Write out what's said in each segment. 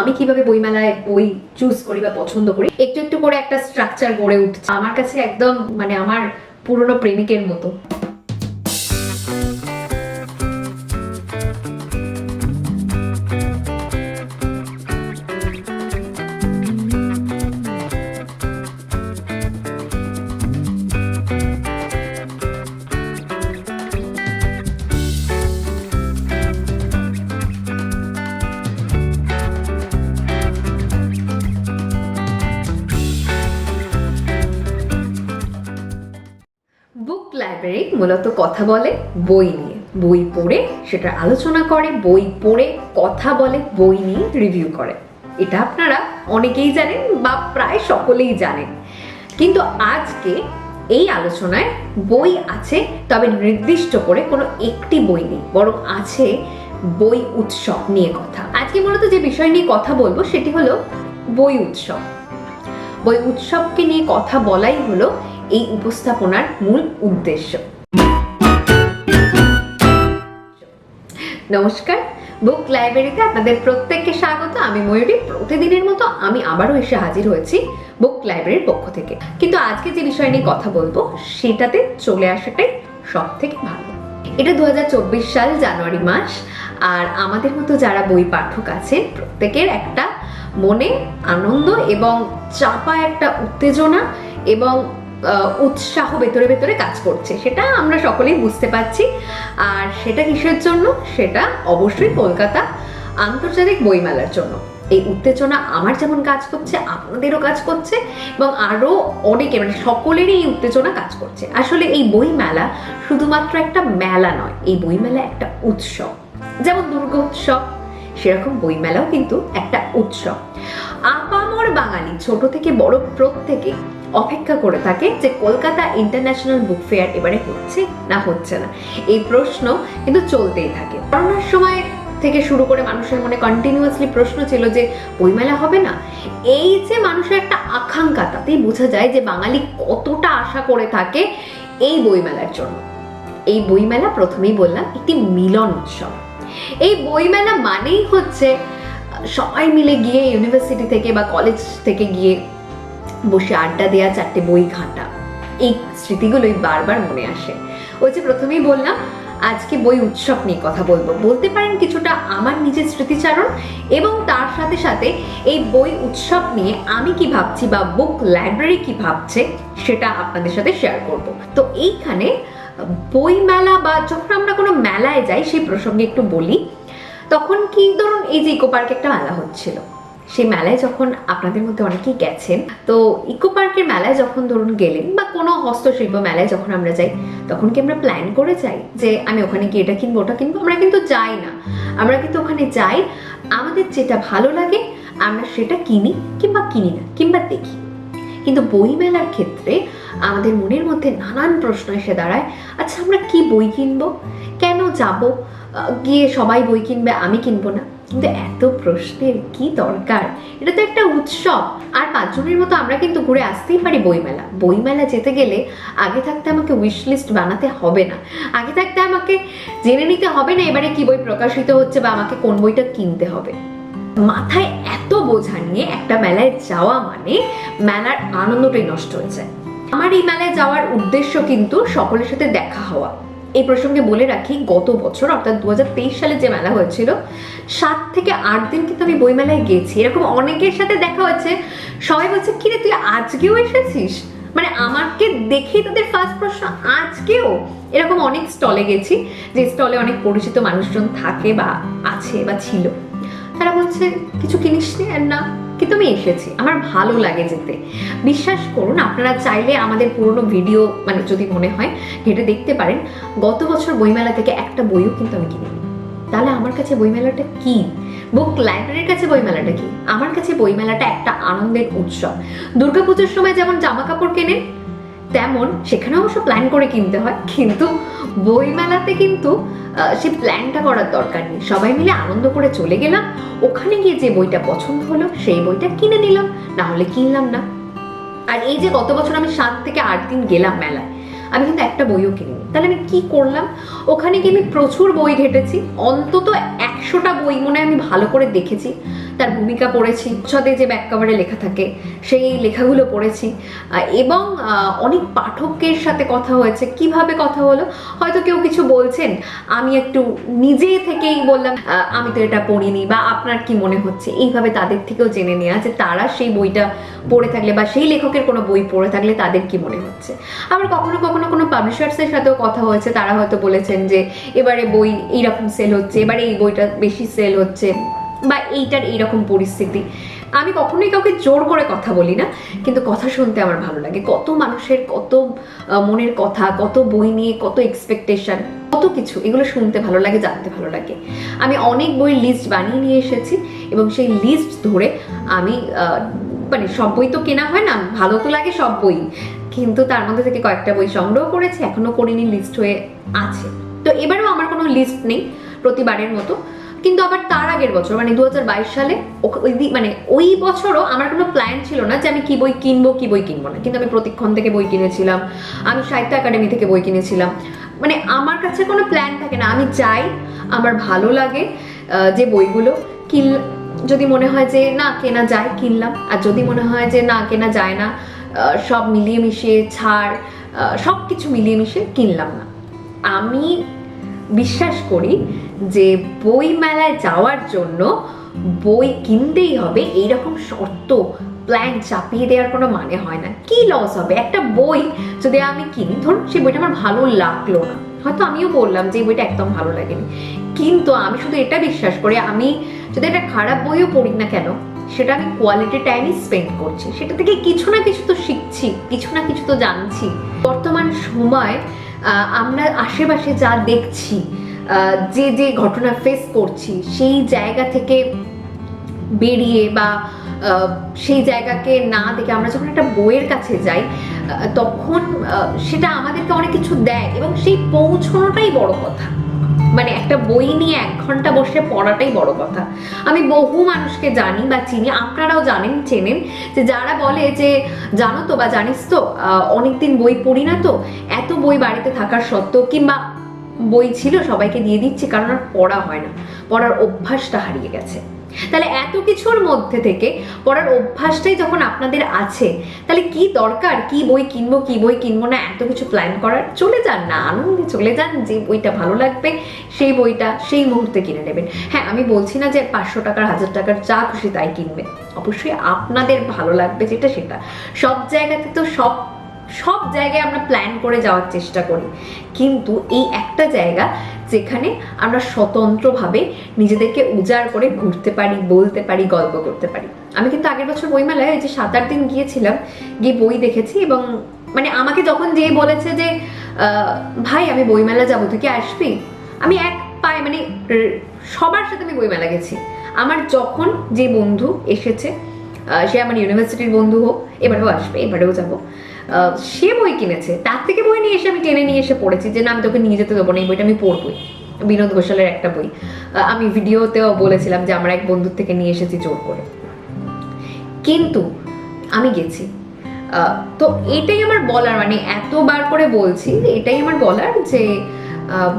আমি কীভাবে বইমেলায় বই চুজ করি বা পছন্দ করি, একটু একটু করে একটা স্ট্রাকচার গড়ে উঠছে। আমার কাছে একদম মানে আমার পুরনো প্রেমিকের মতো। লাইব্রেরি মূলত কথা বলে, বই নিয়ে। বই পড়ে, সেটা আলোচনা করে, বই পড়ে, কথা বলে, বই নিয়ে রিভিউ করে। এটা আপনারা অনেকেই জানেন বা প্রায় সকলেই জানেন। কিন্তু আজকে এই আলোচনায় বই আছে, তবে নির্দিষ্ট করে কোনো একটি বই নেই, বরং আছে বই উৎসব নিয়ে কথা। আজকে মূলত যে বিষয় নিয়ে কথা বলব, সেটি হলো বই উৎসব। বই উৎসবকে নিয়ে কথা বলাই হলো এই উপস্থাপনার মূল উদ্দেশ্য। নমস্কার, বুক লাইব্রেরিতে আপনাদের প্রত্যেককে স্বাগত। আমি ময়ূরী। প্রতিদিনের মতো আমি আবারও এসে হাজির হয়েছি বুক লাইব্রেরির পক্ষ থেকে। কিন্তু আজকে যে বিষয় নিয়ে কথা বলব, সেটাতে চলে আসাটাই সব থেকে ভালো। এটা দু হাজার চব্বিশ সাল, জানুয়ারি মাস, আর আমাদের মতো যারা বই পাঠক আছেন, প্রত্যেকের একটা মনে আনন্দ এবং চাপা একটা উত্তেজনা এবং উৎসাহ ভেতরে ভেতরে কাজ করছে। সেটা আমরা সকলেই বুঝতে পারছি। আর সেটা কিসের জন্য? সেটা অবশ্যই কলকাতা আন্তর্জাতিক বইমেলার জন্য। এই উত্তেজনা আমার যেমন কাজ করছে, আপনাদেরও কাজ করছে এবং আরও অনেকে মানে সকলেরই এই উত্তেজনা কাজ করছে। আসলে এই বই মেলা শুধুমাত্র একটা মেলা নয়, এই বই মেলা একটা উৎসব। যেমন দুর্গা উৎসব, সেরকম বইমেলাও কিন্তু একটা উৎসব। আপামর বাঙালি, ছোট থেকে বড় প্রত্যেকে অপেক্ষা করে থাকে যে কলকাতা ইন্টারন্যাশনাল বুক ফেয়ার এবারে হচ্ছে না হচ্ছে না। এই প্রশ্ন কিন্তু চলতেই থাকে। করোনার সময় থেকে শুরু করে মানুষের মনে কন্টিনিউয়াসলি প্রশ্ন ছিল যে, বইমেলা হবে না? এই যে মানুষের একটা আকাঙ্ক্ষা, তাতেই বোঝা যায় যে বাঙালি কতটা আশা করে থাকে এই বইমেলার জন্য। এই বইমেলা প্রথমেই বললাম, একটি মিলন উৎসব। এই বইমেলা মানেই হচ্ছে, সবাই মিলে গিয়ে ইউনিভার্সিটি থেকে বা কলেজ থেকে গিয়ে বসে আড্ডা দেওয়া চারটে বই ঘাঁটা। এই স্মৃতিগুলোই বারবার মনে আসে। ওই যে প্রথমেই বললাম, আজকে বই উৎসব নিয়ে কথা বলব। বলতে পারেন কিছুটা আমার নিজের স্মৃতিচারণ এবং তার সাথে সাথে এই বই উৎসব নিয়ে আমি কি ভাবছি বা বুক লাইব্রেরি কি ভাবছে সেটা আপনাদের সাথে শেয়ার করব। তো এইখানে বই মেলা বা যখন আমরা কোনো মেলায় যাই সেই প্রসঙ্গে একটু বলি, তখন কি ধরুন এই যে ইকো পার্কে একটা মেলা হচ্ছিল। সেই মেলায় যখন আপনাদের মধ্যে অনেকেই গেছেন, তো ইকো পার্কের মেলায় যখন ধরুন গেলেন বা কোনো হস্তশিল্প মেলায় যখন আমরা যাই, তখন কি আমরা প্ল্যান করে যাই যে আমি ওখানে গিয়ে এটা কিনবো, ওটা কিনবো? আমরা কিন্তু যাই না। আমরা কিন্তু ওখানে যাই, আমাদের যেটা ভালো লাগে, আমরা সেটা কিনি কিংবা কিনি না, কিংবা দেখি। কিন্তু বই মেলার ক্ষেত্রে আমাদের মনের মধ্যে নানান প্রশ্ন এসে দাঁড়ায় আচ্ছা আমরা কি বই কিনবো? কেন যাব? গিয়ে সবাই বই কিনবে, আমি কিনবো না। কিন্তু এত প্রশ্নের কি দরকার? এটা তো একটা উৎসব। আর পাঁচজনের মতো আমরা কিন্তু ঘুরে আসতেই পারি বইমেলা। বইমেলা যেতে গেলে আগে থাকতে আমাকে উইশ লিস্ট বানাতে হবে না। আগে থাকতে আমাকে জেনে নিতে হবে না এবারে কি বই প্রকাশিত হচ্ছে বা আমাকে কোন বইটা কিনতে হবে। মাথায় এত বোঝা নিয়ে একটা মেলায় যাওয়া মানে মেলার আনন্দটাই নষ্ট হয়ে যায় আমার এই মেলায় যাওয়ার উদ্দেশ্য কিন্তু সকলের সাথে দেখা হওয়া। এই প্রসঙ্গে বলে রাখি, গত বছর, অর্থাৎ দুহাজার তেইশ সালে যে মেলা হয়েছিল, সাত থেকে আট দিন কিন্তু আমি বইমেলায় গেছি। এরকম অনেকের সাথে দেখা হয়েছে। সবাই বলছে, কিরে, তুই আজকেও এসেছিস? মানে আমাকে দেখেই তাদের ফার্স্ট প্রশ্ন, আজকেও? এরকম অনেক স্টলে গেছি, যে স্টলে অনেক পরিচিত মানুষজন থাকে বা আছে বা ছিল। তারা বলছে, কিছু কিনিস নি আর না কিন্তু আমি এসেছি। আমার ভালো লাগে যেতে। বিশ্বাস করুন, আপনারা চাইলে আমাদের পুরনো ভিডিও মানে যদি মনে হয়, ঘেটে দেখতে পারেন। গত বছর বইমেলা থেকে একটা বইও কিন্তু আমি কিনিনি। তাহলে আমার কাছে বইমেলাটা কি? বুক লাইব্রেরির কাছে বইমেলাটা কি? আমার কাছে বইমেলাটা একটা আনন্দের উৎসব। দুর্গাপুজোর সময় যেমন জামা কাপড় কেনেন তেমন সেখানে অবশ্য প্ল্যান করে কিনতে হয়, কিন্তু বইমেলাতে কিন্তু সে প্ল্যানটা করার দরকার নেই। সবাই মিলে আনন্দ করে চলে গেলাম, ওখানে গিয়ে যে বইটা পছন্দ হলো, সেই বইটা কিনে নিলাম, না হলে কিনলাম না। আর এই যে গত বছর আমি সাত থেকে আট দিন গেলাম মেলায় আমি কিন্তু একটা বইও কিনিনি। তাহলে আমি কি করলাম? ওখানে গিয়ে আমি প্রচুর বই ঘেটেছি। অন্তত একশোটা বই মনে আমি ভালো করে দেখেছি। তার ভূমিকা পড়েছি ছদে যে ব্যাক কভারে লেখা থাকে, সেই লেখাগুলো পড়েছি। এবং অনেক পাঠকের সাথে কথা হয়েছে। কীভাবে কথা হলো? হয়তো কেউ কিছু বলছেন, আমি একটু নিজে থেকেই বললাম আমি তো এটা পড়িনি বা আপনার কি মনে হচ্ছে? এইভাবে তাদের থেকেও জেনে নেওয়া যে তারা সেই বইটা পড়ে থাকলে বা সেই লেখকের কোনো বই পড়ে থাকলে তাদের কি মনে হচ্ছে? আবার কখনো কখনো কোনো পাবলিশার্সের সাথেও কথা হয়েছে, তারা হয়তো বলেছেন যে এবারে বই এইরকম সেল হচ্ছে, এবারে এই বইটা বেশি সেল হচ্ছে, বা এইটার এইরকম পরিস্থিতি। আমি কখনোই কাউকে জোর করে কথা বলি না, কিন্তু কথা শুনতে আমার ভালো লাগে। কত মানুষের কত মনের কথা, কত বই নিয়ে কত এক্সপেকটেশন কত কিছু, এগুলো শুনতে ভালো লাগে, জানতে ভালো লাগে। আমি অনেক বই লিস্ট বানিয়ে নিয়ে এসেছি, এবং সেই লিস্ট ধরে আমি মানে সব বই তো কেনা হয় না, ভালো তো লাগে সব বই কিন্তু তার মধ্যে থেকে কয়েকটা বই সংগ্রহ করেছি, এখনও করিনি লিস্ট হয়ে আছে। তো এবারেও আমার কোনো লিস্ট নেই প্রতিবারের মতো। কিন্তু আবার তার আগের বছর মানে দু হাজার বাইশ সালে ওই মানে ওই বছরও আমার কোনো প্ল্যান ছিল না যে আমি কি বই কিনবো, কি বই কিনবো না। কিন্তু আমি প্রতিক্ষণ থেকে বই কিনেছিলাম, আমি সাহিত্য একাডেমি থেকে বই কিনেছিলাম। মানে আমার কাছে কোনো প্ল্যান থাকে না, আমি চাই আমার ভালো লাগে যে বইগুলো কিন যদি মনে হয় যে না, কেনা যায়, কিনলাম। আর যদি মনে হয় যে না, কেনা যায় না সব মিলিয়ে মিশিয়ে ছাড় সব কিছু মিলিয়ে মিশিয়ে কিনলাম না। আমি বিশ্বাস করি যে বই মেলায় যাওয়ার জন্য বই কিনতেই হবে। এইরকম শর্ত প্ল্যান চাপিয়ে দেওয়ার কোনো মানে হয় না। কি লস হবে? একটা বই যদি আমি কিনি, ধরুন সেই বইটা আমার ভালো লাগল না। হয়তো আমিও বললাম যে এই বইটা একদম ভালো লাগেনি। কিন্তু আমি শুধু এটা বিশ্বাস করি, আমি যদি একটা খারাপ বইও পড়ি না কেন, সেটা আমি কোয়ালিটি টাইমই স্পেন্ড করছি। সেটা থেকে কিছু না কিছু তো শিখছি, কিছু না কিছু তো জানছি। বর্তমান সময় আমরা আশেপাশে যা দেখছি যে যে ঘটনা ফেস করছি, সেই জায়গা থেকে বেরিয়ে বা সেই জায়গাকে না দেখে আমরা যখন একটা বইয়ের কাছে যাই তখন সেটা আমাদেরকে অনেক কিছু দেয় এবং সেই পৌঁছানোটাই বড় কথা। মানে একটা বই নিয়ে এক ঘণ্টা বসে পড়াটাই বড় কথা। আমি বহু মানুষকে জানি বা চিনি, আপনারাও জানেন, চেনেন, যে যারা বলে যে, জানো তো বা জানিস তো অনেকদিন বই পড়ি না তো, এত বই বাড়িতে থাকার সত্ত্বেও কিংবা বই ছিল, সবাইকে দিয়ে দিচ্ছে, কারণ আর পড়া হয় না। পড়ার অভ্যাসটা হারিয়ে গেছে। তাহলে এত কিছুর মধ্যে থেকে পড়ার অভ্যাসটাই যখন আপনাদের আছে, তাহলে কি দরকার? কি বই কিনবো, কি বই কিনবো না? এত কিছু প্ল্যান করার? চলে যান না, আনন্দে চলে যান। যে বইটা ভালো লাগবে, সেই বইটা সেই মুহূর্তে কিনে নেবেন। হ্যাঁ আমি বলছি না যে পাঁচশো টাকার, হাজার টাকার যা খুশি তাই কিনবেন। অবশ্যই আপনাদের ভালো লাগবে যেটা সেটা। সব জায়গাতে তো সব সব জায়গায় আমরা প্ল্যান করে যাওয়ার চেষ্টা করি। কিন্তু এই একটা জায়গা যেখানে আমরা স্বতন্ত্রভাবে নিজেদেরকে উজাড় করে ঘুরতে পারি, বলতে পারি, গল্প করতে পারি। আমি কিন্তু আগের বছর বইমেলায় এই যে সাত আট দিন গিয়েছিলাম, গিয়ে বই দেখেছি এবং মানে আমাকে যখন যেই বলেছে যে ভাই, আমি বইমেলা যাব, তুই কি আসবি? আমি এক পায়ে মানে সবার সাথে আমি বইমেলা গেছি। আমার যখন যে বন্ধু এসেছে সে আমার ইউনিভার্সিটির বন্ধু হোক, এবারেও আসবে, এবারেও যাব। সে বই কিনেছে। তার থেকে বই নিয়ে এসে আমি টেনে নিয়ে এসে পড়েছি যে, না, আমি তোকে নিয়ে যেতে দেবো না, এই বইটা আমি পড়বই। বিনোদ ঘোষালের একটা বই। আমি ভিডিওতেও বলেছিলাম যে, আমার এক বন্ধুর থেকে নিয়ে এসেছি জোর করে। কিন্তু আমি গেছি। তো এটাই আমার বলার মানে এতবার করে বলছি, এটাই আমার বলার যে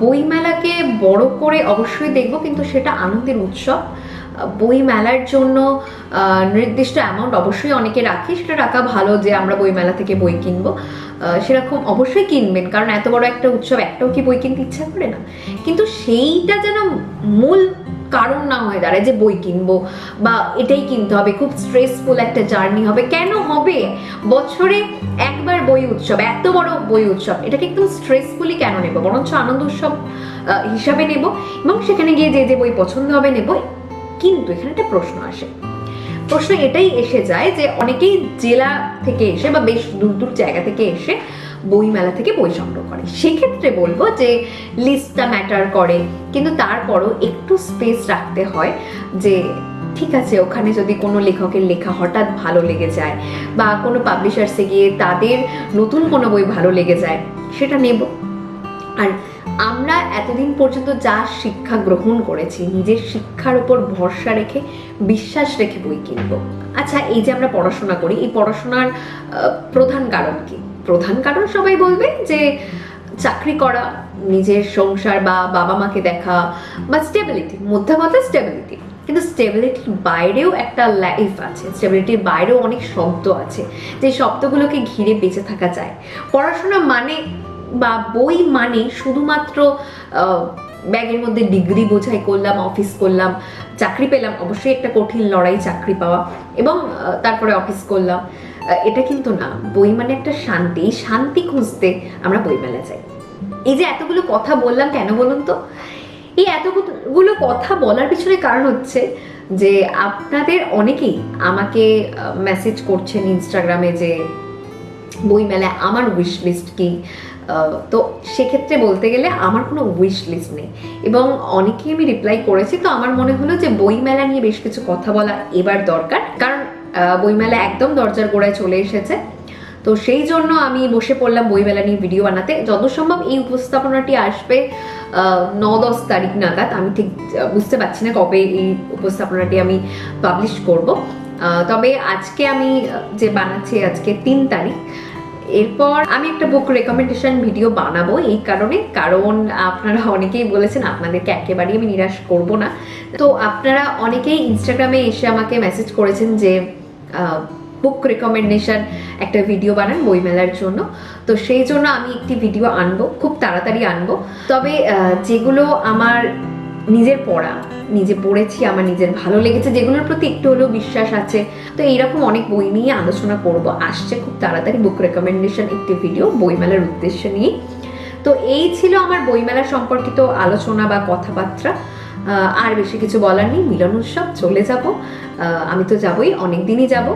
বইমেলাকে বড় করে অবশ্যই দেখব, কিন্তু সেটা আনন্দের উৎসব। বই মেলার জন্য নির্দিষ্ট অ্যামাউন্ট অবশ্যই অনেকে রাখে, সেটা রাখা ভালো যে আমরা বই মেলা থেকে বই কিনবো। সেরকম অবশ্যই কিনবেন, কারণ এত বড় একটা উৎসব, একটাও কি বই কিনতে ইচ্ছা করে না? কিন্তু সেইটা যেন মূল কারণ না হয়ে দাঁড়ায় যে বই কিনবো, বা এটাই কিনতে হবে, খুব স্ট্রেসফুল একটা জার্নি হবে, কেন হবে? বছরে একবার বই উৎসব, এত বড় বই উৎসব, এটাকে একদম স্ট্রেসফুলি কেন নেব? বরঞ্চ আনন্দ উৎসব হিসাবে নেব, এবং সেখানে গিয়ে যে যে বই পছন্দ হবে নেব কিন্তু এখানে একটা প্রশ্ন আসে। প্রশ্ন এটাই এসে যায় যে অনেকেই জেলা থেকে এসে বা বেশ দূর দূর জায়গা থেকে এসে বই মেলা থেকে বই সংগ্রহ করে। সেক্ষেত্রে বলব যে লিস্টটা ম্যাটার করে, কিন্তু তারপরও একটু স্পেস রাখতে হয় যে ঠিক আছে, ওখানে যদি কোনো লেখকের লেখা হঠাৎ ভালো লেগে যায় বা কোনো পাবলিশার্সে গিয়ে তাদের নতুন কোনো বই ভালো লেগে যায়, সেটা নেব। আর আমরা এতদিন পর্যন্ত যা শিক্ষা গ্রহণ করেছি, নিজের শিক্ষার উপর ভরসা রেখে, বিশ্বাস রেখে বই কিনব। আচ্ছা এই যে আমরা পড়াশোনা করি, এই পড়াশোনার প্রধান কারণ কি? প্রধান কারণ সবাই বলবে যে চাকরি করা, নিজের সংসার বা বাবা মাকে দেখা বা স্টেবিলিটি মধ্যে কথা স্টেবিলিটি কিন্তু স্টেবিলিটির বাইরেও একটা লাইফ আছে স্টেবিলিটির বাইরেও অনেক শব্দ আছে, যে শব্দগুলোকে ঘিরে বেঁচে থাকা যায়। পড়াশোনা মানে বা বই মানে শুধুমাত্র ব্যাগের মধ্যে ডিগ্রি বোঝাই করলাম, অফিস করলাম, চাকরি পেলাম, অবশ্যই একটা কঠিন লড়াই চাকরি পাওয়া এবং তারপরে অফিস করলাম। এটা কিন্তু না, বই মানে একটা শান্তি শান্তি খুঁজতে আমরা বই বইমেলা যাই। এই যে এতগুলো কথা বললাম কেন বলুন তো? এই এতগুলো কথা বলার পিছনে কারণ হচ্ছে যে আপনাদের অনেকেই আমাকে মেসেজ করছেন ইনস্টাগ্রামে যে বইমেলায় আমার উইশ লিস্ট কি তো সেক্ষেত্রে বলতে গেলে আমার কোনো উইশ লিস্ট নেই। এবং অনেকেই আমি রিপ্লাই করেছি, তো আমার মনে হলো যে বইমেলা নিয়ে বেশ কিছু কথা বলা এবার দরকার। কারণ বইমেলা একদম দরজার গোড়ায় চলে এসেছে। তো সেই জন্য আমি বসে পড়লাম বইমেলা নিয়ে ভিডিও বানাতে। যত সম্ভব এই উপস্থাপনাটি আসবে ন দশ তারিখ নাগাদ। আমি ঠিক বুঝতে পারছি না কবে এই উপস্থাপনাটি আমি পাবলিশ করব। তবে আজকে আমি যে বানাচ্ছি আজকে তিন তারিখ। এরপর আমি একটা বুক রেকমেন্ডেশন ভিডিও বানাবো, এই কারণে। কারণ আপনারা অনেকেই বলেছেন, আপনাদেরকে একেবারেই আমি নিরাশ করব না। তো আপনারা অনেকেই ইনস্টাগ্রামে এসে আমাকে মেসেজ করেছেন যে বুক রেকমেন্ডেশন একটা ভিডিও বানান বইমেলার জন্য। তো সেই জন্য আমি একটি ভিডিও আনব, খুব তাড়াতাড়ি আনব। তবে যেগুলো আমার নিজের পড়া নিজে পড়েছি, আমার নিজের ভালো লেগেছে, যেগুলোর প্রতি একটু হলেও বিশ্বাস আছে। তো এইরকম অনেক বই নিয়ে আলোচনা করব। আসছে খুব তাড়াতাড়ি বুক রেকমেন্ডেশন একটি ভিডিও বইমেলার উদ্দেশ্য নিয়ে। তো এই ছিল আমার বইমেলা সম্পর্কিত আলোচনা বা কথাবার্তা। আর বেশি কিছু বলার নেই, মিলন উৎসব, চলে যাব। আমি তো যাবই অনেক দিনই যাব।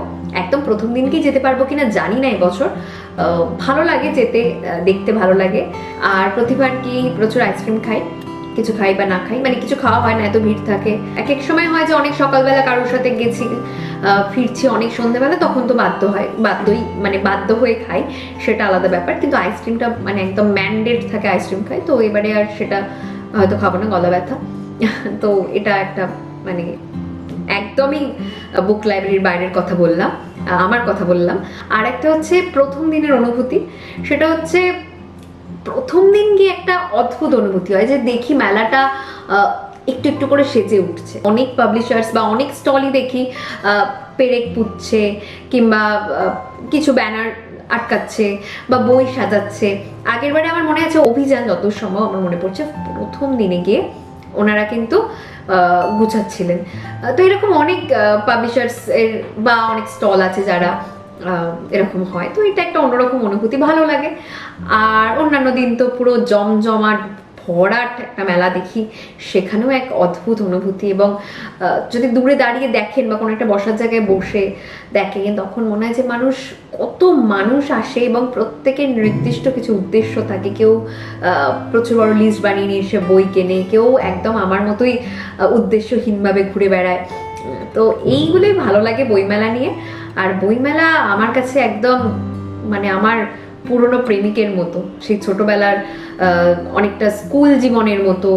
একদম প্রথম দিনকেই যেতে পারব কিনা জানি না এবছর। ভালো লাগে যেতে দেখতে ভালো লাগে। আর প্রতিবার কি প্রচুর আইসক্রিম খাই। কিছু খাই বা না খাই মানে কিছু খাওয়া হয় না, এত ভিড় থাকে। এক এক সময় হয় যে অনেক সকালবেলা কারোর সাথে গেছি ফিরছি অনেক সন্ধ্যেবেলা তখন তো বাধ্য হয়, বাধ্যই মানে বাধ্য হয়ে খাই, সেটা আলাদা ব্যাপার। কিন্তু আইসক্রিমটা মানে একদম ম্যান্ডেট থাকে আইসক্রিম খাই, তো এবারে আর সেটা হয়তো খাব না, গলা ব্যথা। তো এটা একটা মানে একদমই বুক লাইব্রেরির বাইরের কথা বললাম আমার কথা বললাম। আর একটা হচ্ছে প্রথম দিনের অনুভূতি, সেটা হচ্ছে প্রথম দিন গিয়ে একটা অদ্ভুত অনুভূতি হয় যে দেখি মেলাটা একটু একটু করে সেজে উঠছে। অনেক পাবলিশার্স বা অনেক স্টলই দেখি পেরেক পুচ্ছে কিংবা কিছু ব্যানার আটকাচ্ছে বা বই সাজাচ্ছে। আগের বারে আমার মনে আছে অভিযান যত সম্ভব আমার মনে পড়ছে, প্রথম দিনে গিয়ে ওনারা কিন্তু গুছাচ্ছিলেন। তো এরকম অনেক পাবলিশার্স এর বা অনেক স্টল আছে যারা এরকম হয়। তো এটা একটা অন্যরকম অনুভূতি, ভালো লাগে। আর অন্যান্য দিন তো পুরো জমজমাট, ভরাট একটা মেলা দেখি। সেখানেও এক অদ্ভুত অনুভূতি এবং যদি দূরে দাঁড়িয়ে দেখেন বা কোনো একটা বসার জায়গায় বসে দেখেন, তখন মনে হয় যে মানুষ, কত মানুষ আসে এবং প্রত্যেকের নির্দিষ্ট কিছু উদ্দেশ্য থাকে। কেউ প্রচুর বড় লিস্ট বানিয়ে নিয়ে এসে বই কেনে, কেউ একদম আমার মতোই উদ্দেশ্যহীনভাবে ঘুরে বেড়ায়। তো এইগুলোই ভালো লাগে বইমেলা নিয়ে। আর বইমেলা আমার কাছে একদম মানে আমার পুরনো প্রেমিকের মতো। সেই ছোটবেলার অনেকটা স্কুল জীবনের মতো।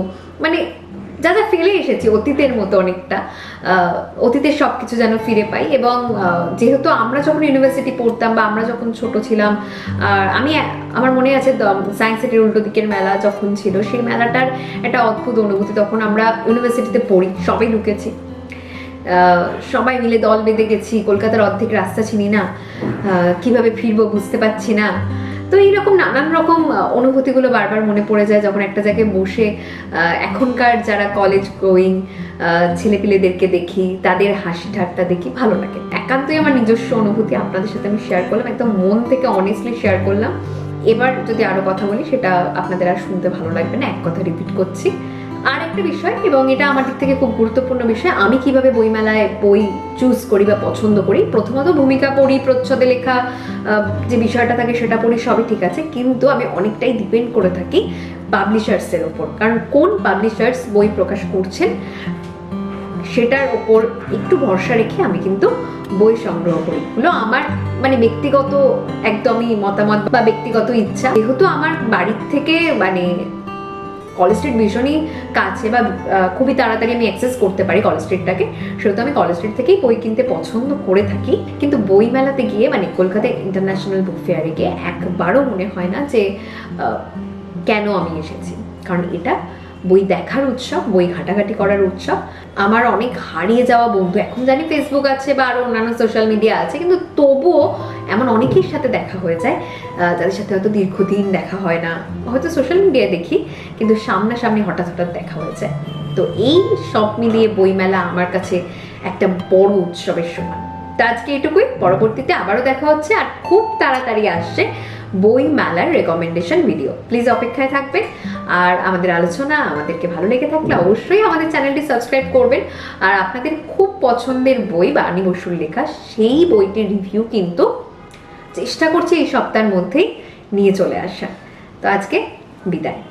মানে যা যা ফেলে এসেছি, অতীতের মতো অনেকটা। অতীতের সব কিছু যেন ফিরে পাই এবং যেহেতু আমরা যখন ইউনিভার্সিটি পড়তাম বা আমরা যখন ছোট ছিলাম আমি আমার মনে আছে সায়েন্স সিটির উল্টো দিকের মেলা যখন ছিল, সেই মেলাটার একটা অদ্ভুত অনুভূতি। তখন আমরা ইউনিভার্সিটিতে পড়ি সবাই ঢুকেছি। সবাই মিলে দল বেঁধে গেছি, কলকাতার অর্ধেক রাস্তা চিনি না কীভাবে ফিরবো বুঝতে পারছি না। তো এইরকম নানান রকম অনুভূতিগুলো বারবার মনে পড়ে যায় যখন একটা জায়গায় বসে এখনকার যারা কলেজ গোয়িং ছেলেপিলেদেরকে দেখি, তাদের হাসি ঠাট্টা দেখি, ভালো লাগে। একান্তই আমার নিজস্ব অনুভূতি, আপনাদের সাথে আমি শেয়ার করলাম, একদম মন থেকে অনেস্টলি শেয়ার করলাম। এবার যদি আরও কথা বলি, সেটা আপনাদের আর শুনতে ভালো লাগবে না, এক কথা রিপিট করছি। আর একটা বিষয়, এবং এটা আমার দিক থেকে খুব গুরুত্বপূর্ণ বিষয়, আমি কীভাবে বইমেলায় বই চুজ করি বা পছন্দ করি, প্রথমত ভূমিকা পড়ি, প্রচ্ছদে লেখা যে বিষয়টা থাকে সেটা পড়ি, সবই ঠিক আছে, কিন্তু আমি অনেকটাই ডিপেন্ড করে থাকি পাবলিশার্সের ওপর। কারণ কোন পাবলিশার্স বই প্রকাশ করছেন, সেটার ওপর একটু ভরসা রেখে আমি কিন্তু বই সংগ্রহ করি। হলো আমার মানে ব্যক্তিগত একদমই মতামত বা ব্যক্তিগত ইচ্ছা, যেহেতু আমার বাড়ির থেকে মানে কলেজ স্ট্রিট ভীষণই কাছে বা খুবই তাড়াতাড়ি আমি অ্যাক্সেস করতে পারি কলেজ স্ট্রিটটাকে সেহেতু আমি কলেজ স্ট্রিট থেকেই বই কিনতে পছন্দ করে থাকি। কিন্তু বই মেলাতে গিয়ে মানে কলকাতা ইন্টারন্যাশনাল বুক ফেয়ারে গিয়ে একবারও মনে হয় না যে কেন আমি এসেছি। কারণ এটা বই দেখার উৎসব, বই ঘাটাঘাটি করার উৎসব। আমার অনেক হারিয়ে যাওয়া বন্ধু, এখন জানি ফেসবুক আছে বা আরও অন্যান্য সোশ্যাল মিডিয়া আছে, কিন্তু তবুও এমন অনেকের সাথে দেখা হয়ে যায় যাদের সাথে হয়তো দীর্ঘদিন দেখা হয় না। হয়তো সোশ্যাল মিডিয়ায় দেখি, কিন্তু সামনাসামনি হঠাৎ হঠাৎ দেখা হয়ে যায়। তো এই সব মিলিয়ে বইমেলা আমার কাছে একটা বড় উৎসবের সময়। তো আজকে এটুকুই, পরবর্তীতে আবারও দেখা হচ্ছে আর খুব তাড়াতাড়ি আসছে বই মেলার রেকমেন্ডেশন ভিডিও প্লিজ অপেক্ষায় থাকবে আর আমাদের আলোচনা আমাদেরকে ভালো লেগে থাকলে অবশ্যই আমাদের চ্যানেলটি সাবস্ক্রাইব করবেন। আর আপনাদের খুব পছন্দের বই বা বাণী বসুর লেখা, সেই বইটির রিভিউ কিন্তু চেষ্টা করছি এই সপ্তাহের মধ্যেই নিয়ে চলে আসা তো আজকে বিদায়।